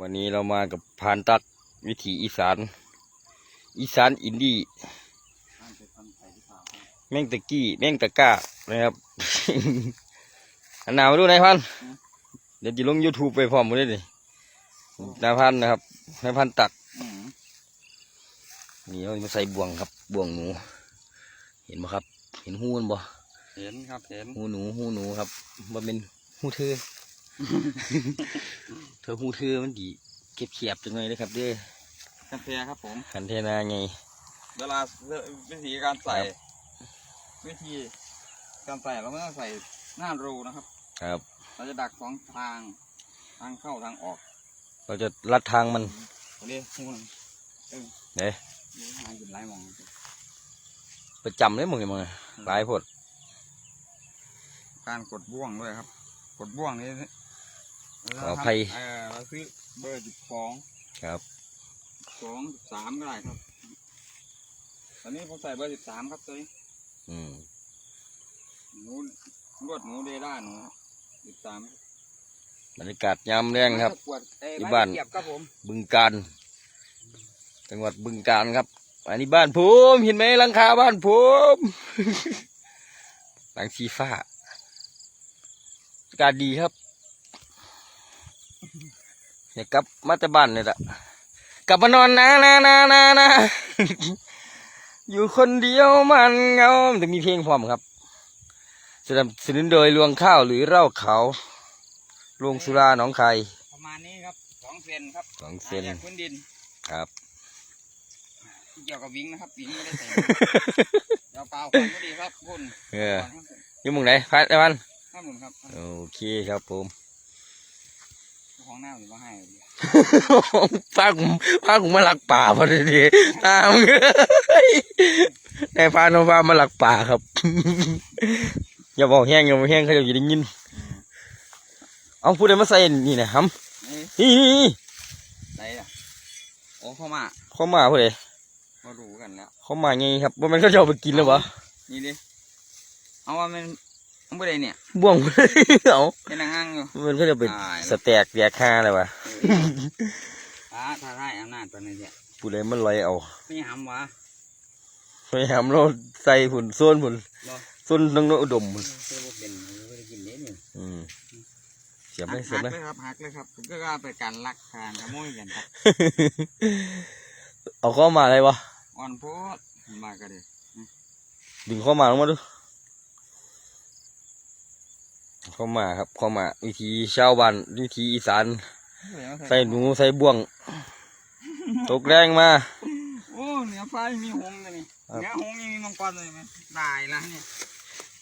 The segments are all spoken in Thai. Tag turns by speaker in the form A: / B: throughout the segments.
A: วันนี้เรามากับพานตักวิถีอีสาน อีสานอินดี้แม่งตะกี้แม่งตะกร้านะครับ อันหนาวมาดูนายพันธุ์เดี๋ยวจะลง YouTube ไปพร้อมกันเลยดินายพันธุ์นะครับนายพันธุ์ตักนี่เรามาใส่บ่วงครับบ่วงหนู เห็นไหมครับ เห็นหูมันบ่
B: เห็นครับเห็น
A: หูหนูหูหนูครับมันเป็นหูเธอ เธอหูเธอมันดีเก็บเขียบจังเลยนะครับเด้อกา
B: แฟครับผม
A: คันเทนาไง
B: เวลาวิธีการใส่
A: ครับ
B: วิธีการใส่เราไม่ต้องใส่หน้ารูนะครับ
A: ครับ
B: เราจะดักสองทางทางเข้าทางออก
A: เราจะลัดทางมัน
B: เรียกหูน
A: เด้
B: นี่หากินไรมอง
A: ประจำเลยมึงเนี่ยมึงหลายพด
B: การกดบ่วงด้วยครับ กดบ่วงนี้
A: ขออภัย
B: เออเราซื้อเบอร์สิบสอง
A: ครับ
B: สองสิบสามก็ได้ครับ ตอนนี้ผมใส่เบอร์สิบสามครับตัวนี้
A: อืม
B: หนูลวดหนูเดด้าหนูสิบสาม
A: บรรยากาศยามแรงครับ
B: ขวดเอ้ย
A: ที่
B: ไม้
A: บ้าน
B: เกียบครับผม
A: บึงการจังหวัดบึงการครับ อันนี้บ้านผมเห็นไหมหลังคาบ้านผม หลังสีฟ้าอากาศดีครับ เนี่ยกลับมาแต่บ้านเนี่ยแหละกลับมานอนนะนะนะนะนะอยู่คนเดียวมันเหงามันจะมีเพลงพร้อมครับสนับสนุนโดยรวงข้าวหรือเหล้าเขาวรวงสุราหนองไข่
B: ประมาณนี้ครับสองเซนครับ
A: สองเซน
B: หาจากพื้นดิน
A: ครับ
B: ที่เกี่ยวกับวิงนะครับวิงไม่ได้ใส่เดี๋ยวเปล่าก่อนก็ดีครับคุณ
A: เออ
B: ก่อนครับ
A: อยู่หมุงไหนพัดไอ้พัน
B: ห้าหมื่นครับ
A: โอเคครับผม
B: เจ้า ของหน้าหรือว่าให้เดียว
A: พาผมพาผมมาหลักป่าพอดีดีตามเลยนายพาน้องพามาหลักป่าครับ อย่าบอกแห้งอย่าบอกแห้งเขาจะอยู่ได้ยิน เอาพูดอะไรมาใส่นี่นะครับ
B: นี่
A: นี่นี่นี่
B: ไหนอะโอ้เข้ามา
A: เขามาพูดเลย
B: มาดูกันแล้ว
A: เขามาไงครับว่ามันเขาจะเอาไปกินแล้ววะ
B: นี่ดิเอาว่ามัน มันไม่ได้เนี่ย
A: บ่วงเอา
B: เป็นนางห้างอยู่
A: มันก็จะไป
B: ตายแล้ว
A: สแตกแยกค่าเลยวะ
B: ท้าท้าทายอำนาจตัวนี้เนี่ย
A: พูดอะไรมันลอยเอา
B: ไม่หำวะ
A: พยายามเราใส่หุ่นส้นหุ่น
B: เหรอ
A: ส้นน้องโนอุดมหุ่น
B: เสื้อพวกเป็นไม่ได้กินเนี้ยนี่
A: อืมเสียบไหม
B: หัก
A: เสียบไหม
B: เลยครับหักเลยครับผมก็ว่าเป็นการลักการขโมยกันครับ
A: เอาเข้ามาอะไรวะ
B: อ่อนโพดมากันเลย
A: ดึงเข้ามาลงมาดู เข้ามาครับเข้ามาวิธีชาวบ้านวิธีอีสานใส่หนูใส่บ่วง ตกแรงมา
B: โอ้เหนือฟ้ายังมีหงส์เลยนี่
A: ครับ
B: เหนือหงส์ยังมีมังกรเลยไหมตายละเนี่ย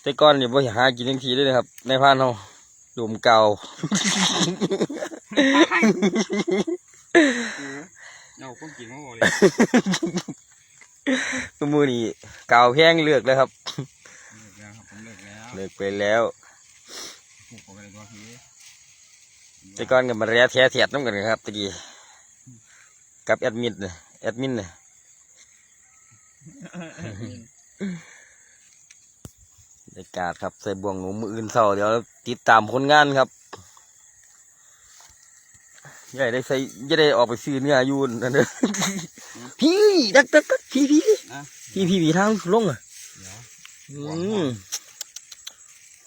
A: แต่ก่อนเนี่ยบ่หากินทังทีเลยนะครับ ในพานเราดมเก่า
B: เอาคนกินมาบอกเลย
A: ตัวมือนี่เก่าแพงเลือกแล้วครับ
B: เลิกแล้วครับผมเลิกแล้ว
A: เลือกไปแล้ว
B: ผูกออกไปเลยตัวพี่
A: แต่ก่อนกับมาแร่แท้เทียดน้ำกันครับตะกี้กับแอดมินเนี่ยแอดมินเนี่ยบรรยากาศครับใส่บ่วงหนูมืออื่นเศร้าเดี๋ยวติดตามผลงานครับอย่าได้ใส่อย่าได้ออกไปซื้อเนื้ออยูนนั่นเด้อพี่ดักดักดักพี่พี่
B: นะ
A: พี่พี่พี่ทางลงอะ
B: เดี๋ยว
A: อืม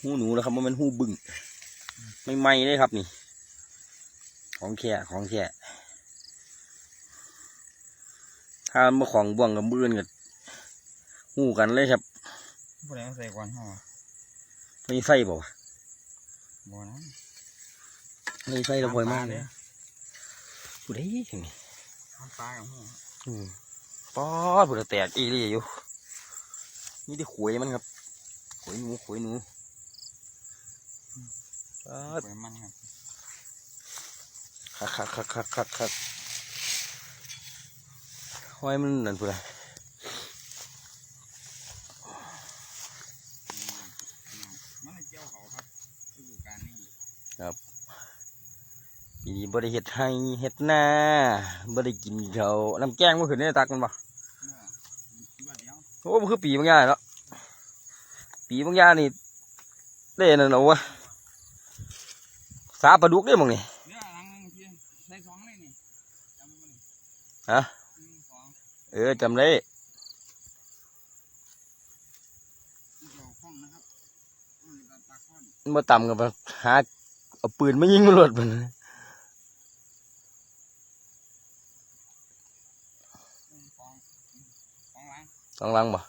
A: หูหนูนะครับมันเป็นหูบึ้งไม่ไหม้เลยครับนี่ ของแค่ของแค่ถ้ามาของบ่วงกับมืออนกับหูกันเลยครับ
B: ผู้ใดมาใส่ก่อนห่อ
A: ไม่ไฟบ่วะ
B: บ่นะ
A: ไม่ไฟเราบ่อยมากเลยผู้ใดถึงนี่
B: น้ำปลากับห่อ
A: อืมป๊อดผู้ใดแตกอีหลีอยู่นี่ได้ขวยมันครับขวยหนูขวยหนู ป๊อด
B: เปิดมันครับ
A: คักคักคักคักคักคักห้อยมันนั่นผู้ใด
B: มันเลยเจียวเขาครับฤดูกาลนี้
A: ปีนี้บ่ได้เฮ็ดให้เฮ็ดหน้าบ่ได้กินเขาวน้ำแกงเมื่อคืนนี่ตักมันบ่
B: เมื่อเดียว
A: โอ้มันคือปีบางอย่างเนาะปีบางอย่างนี่เด้นั่นเอาวะ สาปลาดุกได้มั้งนี่
B: เนื้อหลังนึงพี่ใส่สองเลยนี่จำมัน
A: ฮะ
B: หนึ่งสอง
A: เออจำได้
B: เกี่ยวข้องนะครับอืมปลาข้อน
A: มันมาต่ำกับหาเอาปืนมายิงมันหลดมัน
B: หนึ่งสองอืมสองหลัง
A: ต้องลังบ่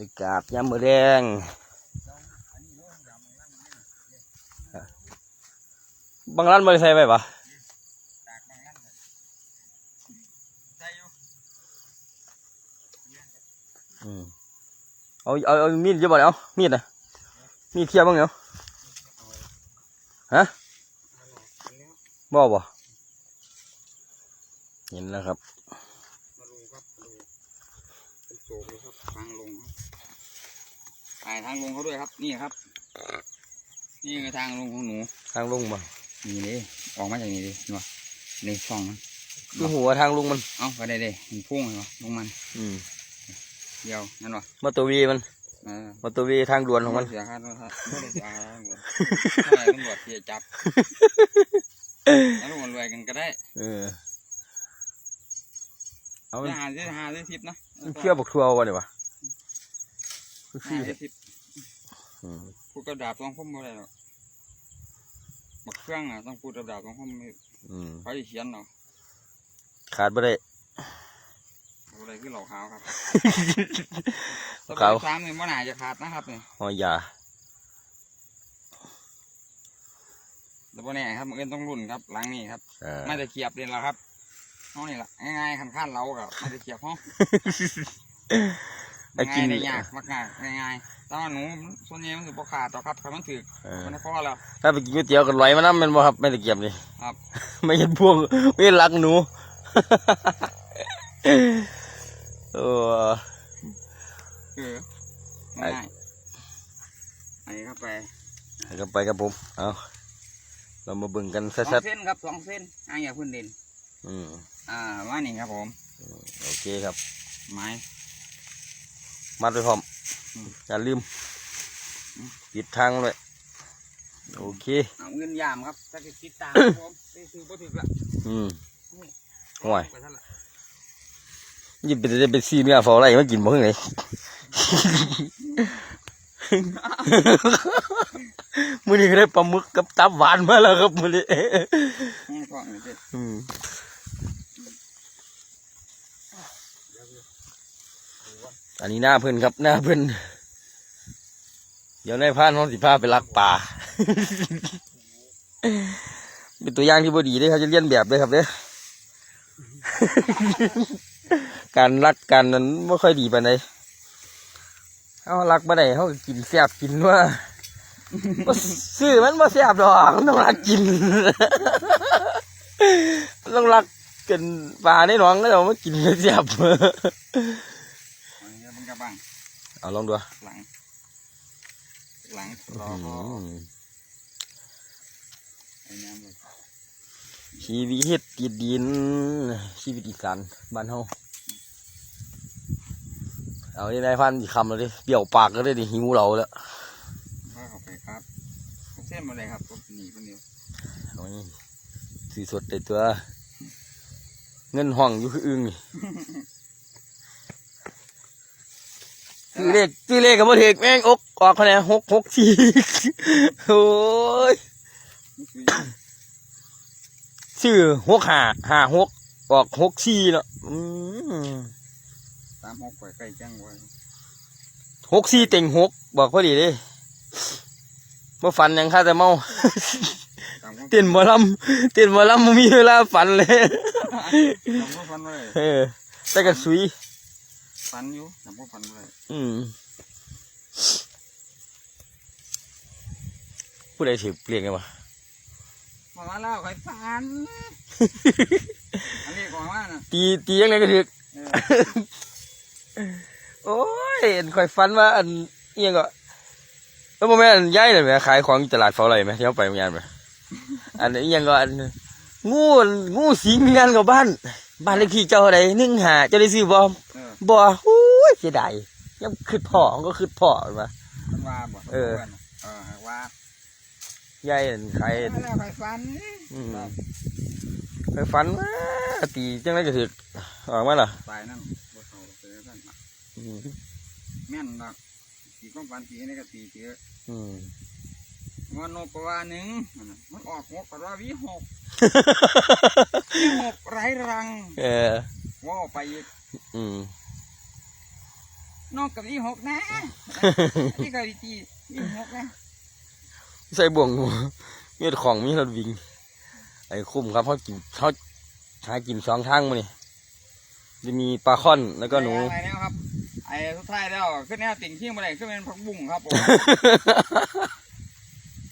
A: บรรยากาศยามมื้อแรง
B: อันนี้เนาะยำมันนั่นมันนี่
A: บางร้านบริใส่ไปปะ
B: เลยใส่อยู่
A: อืมเอาเอาเอามีดจะบ่เนี่ยเอามีดนะมีดเทียบบ้างเหรอฮะบ่บ่เห็นแล้วครับ
B: เป็นโศกเลยครับทางลงครับถ่ายทางลงเขาด้วยครับ นี่ครับ นี่คือทางลงของหนู
A: ทางลงบ่
B: นี่เลยออกมาจากนี่เลยเห็นปะนี่ช่องมัน
A: คือหัวทางลงมัน
B: เอ้าไปได้เลยมันพุ่งเลยวะลงมัน
A: อืม
B: เดียวนั่นวะ
A: มอเตอร์เวีมัน
B: เออ
A: มอเตอร์เวีทางด่วนของมัน
B: เสียค่าด้วยครับไม่ได้เสียค่าทางด่วนไม่ตำรวจเสียจับแล้วลงรวยกันก็ได้
A: เออ เอามัน
B: จะหาซื้อหาซื้อทิปนะ
A: เชื่อบอกทัวร์วะเดี๋ยววะคือ
B: หา
A: ขี้
B: ซื้อทิป
A: อืม
B: พูดกระดาบต้องพุ่มอะไรหรอกบักเครื่องอะต้องพูดกระดาบต้องพุ่ม
A: อืม
B: เขาจะเขียนเนาะ
A: ขาดบ่ได้
B: อะไรคือเหล่าขาวครับ
A: ขาว
B: สามเนี่ยมันอาจจะขาดนะครับเนี่ย
A: หอยา
B: แต่พวกนี้ครับมันก็ต้องรุ่นครับหลังนี้ครับ
A: เออ
B: ไม่ได้เกียบเลยละครับ ห้องนี่แหละง่ายๆขันขั้นเรากับไม่ได้เกียบห้อง
A: ไอ้กิ
B: ง่านยได้ยากมากๆง่ายๆแต่ว่าหนูส่วนใหญ่มันถือพอขาดต่อครับถ้ามันถือ
A: เออ
B: มันคอแล้ว
A: ถ้าไปกินก๋วยเตี๋ยวกันลอยมาน้ำแมันบ่ครับไม่ตะเกียบนี่
B: ครับ
A: ไม่เห็นพวงไม่เห็นรักหนูเออ
B: คือง่ายไอ้เข้าไป
A: ให้กันไปครับผมเอาเรามาเบิ่งกัน
B: สอง
A: ชัด
B: เส้นครับสองเส้นอ่างอย่าพื้นดิน
A: ๆอืม
B: อ่าว่านี่ครับผม
A: โอเคครับ
B: ไม้
A: มัดไว้พร้อม
B: อืม
A: อย่าลืม
B: อืม
A: ปิดทางเลยโอเค
B: เอาเงินยามครับถ้าติดตามครับผมไปซื้อบ่ถึกละ
A: อืม
B: นี่
A: โอ้ย
B: ไปท่านละ
A: ยิ่งเป็นจะเป็นซีเนื้อฟออะไรมากินบ่เฮ้ยมื้อนี้ก็ได้ปลาหมึกกับตับหวานมาแล้วครับมื้อนี้
B: ให้ก่ อัน
A: นี้หน้าเพื่อนครับ หน้าเพื่อนเดี๋ยวนายพานห้องสิพาไปลักป่า เป็นตัวอย่างที่บดีเด้อเขาจะเลียนแบบเลยครับเด้อการรักกันนั้นไม่ค่อยดีไปานเอารักมาได้เขากินแซบกินว่าซื้อมันบ่แซ่บดอกต้องรักกิน ต้องรักกันปลาในหนองก็ต้องมากินแซบ
B: นนี้มันกระบัง
A: เอาลองดู
B: หลัง หลังรอ
A: อื
B: พอ
A: ม
B: ไอ้น้ำเลย
A: ชีวิตติดดิน ชีวิตอีสานบ้านเฮาเอาที่นายพันอีกคำเลยดิเปรี้ยวปากก็ได้ดิหิวเราแล้ว
B: ก็เข้าไปครับเส้นมาเลยครับผมหนีคนเดียว
A: เอานี่สีสดเลยตัว เงินห้องอยู่คืออึ้งนี่ คือเลขคือเลขกับบ่ถือแม่งอกออกคะแนนหกหกสี่โอ้ย
B: นี่คือ
A: ชื่อหกห้าห้าหกออกหกสี่เนาะอืม
B: ตามหกไปใกล้จังไว้
A: หกสี่เต็งหกบอกพอดีเลยเมื่อฝันหยังค่าแต่เมา
B: ตามหก
A: เต้นหมอลำเต้นหมอลำบ่มีเวลาฝันเลย
B: ตามหกฟันเลย
A: เออแต่ก็สุย
B: ฟันอยู่ตามหกฟันเลย
A: อืมผู้ใดถือเปลี่ยนกันวะ
B: มาแล้วใครฟัน อันนี้ก่อนว่าน่ะ
A: ตีตียังไงก็ถือ
B: เออ
A: โอ้ยเห็นข่อยฝันว่าอันเอียงก็แล้วโมแม่นอันย้ายเลยไหมขายของอยู่ตลาดเฝ้าไรไหมที่เขาไปเมื่อวานไหมอันเอียงก็อันงูงูสิงงานกับบ้าน บ้านเลขที่เจ้าอะไรหนึ่งหาเจ้าได้ซื้อบ่
B: เออ
A: บ่โอ้ยเสียดายยังคืดพ่อมันก็คืดพ่อมา
B: มันว่าบ่
A: เออ
B: เอออว่า
A: ใหญ่ใคร
B: แล้วไปฟัน
A: อืมไปฝันว่าตีจังไรก็ถือออกมาล่ะ
B: ตายนั่นบ่เขาเจอกัน
A: อืม
B: แม่นดอกตีก้องฟันตีนี่ก็ตีเจอ
A: อืม
B: มันนกกว่าหนึ่งมันออกงกกว่าวิหกวิหกไร้รัง
A: เออ
B: ว่าไปอีก
A: อืม
B: นอกกับวิหกนะนี่ก็ดีจีวิหกนะ
A: ใส่บ่วงหัวมีแต่ของมีรถวิ่งไอ้คุ้มครับเขากินเขาหากินสองทางมานี่จะมีปลาค่อนแล้วก็หนู
B: อะไรแล้วครับไอ้สุดท้ายแล้วขึ้นแนวติ่งที่มาไหนขึ้นเป็นผักบุ้งครับผม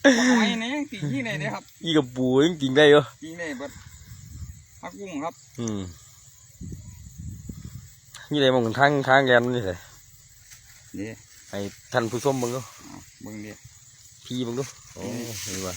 B: ไอ้นี่ยังติ่งที่ไหนเนี่ยครับ
A: อีกับปูยังกินได้เหรอ
B: ติ่งได้เบิดผักบุ้งครับ
A: อืมมีอะไรมองทางทางแกนนี่เลย
B: นี่
A: ให้ท่านผู้ชมเบิ่งดู
B: เบิ่งดิ
A: พี่เบิ่งดูโอ้นี่ว่า
B: น